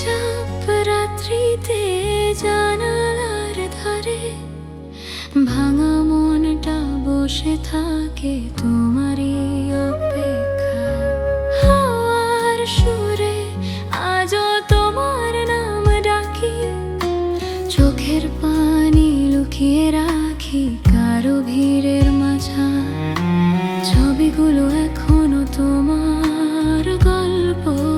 চাপ রাত্রিতে জানালার ধারে ভাঙা মনটা বসে থাকে তোমারই অপেক্ষা। আজও তোমার নাম ডাকি, চোখের পানি রাখি ছবিগুলো এখনও তোমার গল্প।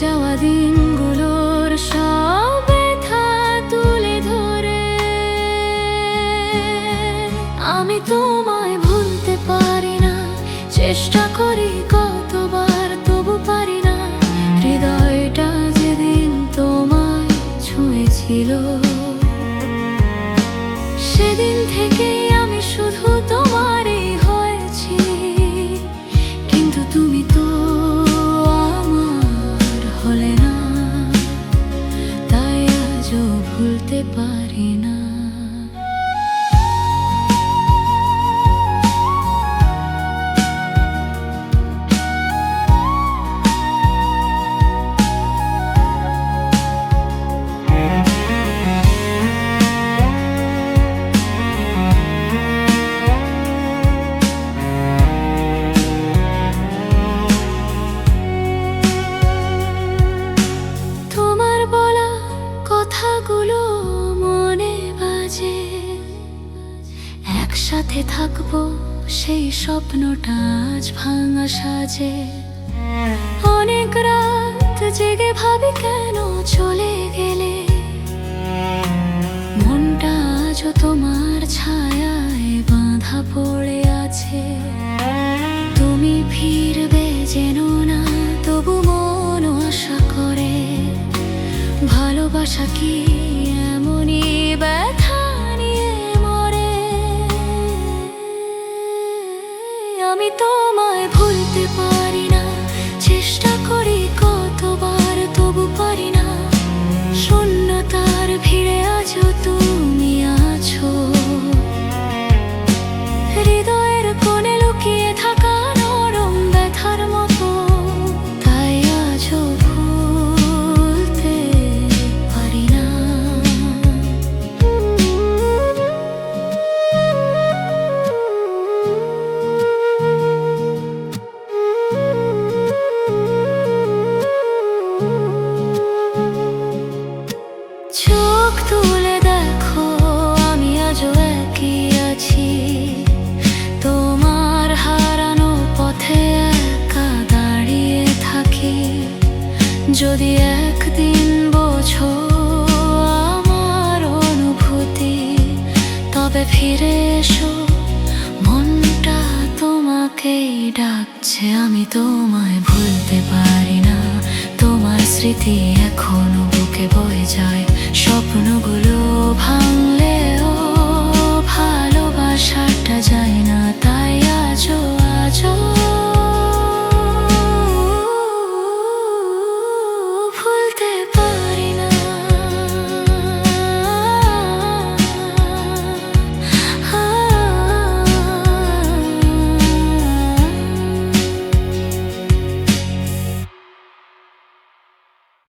যাওয়া দিনগুলোর সব ব্যথা তুলে ধরে। আমি তোমায় ভুলতে পারি না, চেষ্টা করি কতবার, তবু পারি না। হৃদয়টা যেদিন তোমায় ছুঁয়েছিল, সেদিন থেকে ভুলতে পারি না। কথাগুলো মনে বাজে। একসাথে থাকব সেই স্বপ্নটা আজ ভাঙা সাজে। অনেক রাত জেগে ভাবি কেন চলে গেলে? যদি একদিন বোঝো আমার অনুভূতি, তবে ফিরে এসো, মনটা তোমাকেই ডাকছে, আমি তোমায় ভুলতে পারি না। তোমার স্মৃতি এখনও বুকে বয়ে যায়, স্বপ্নগুলো ভাঙ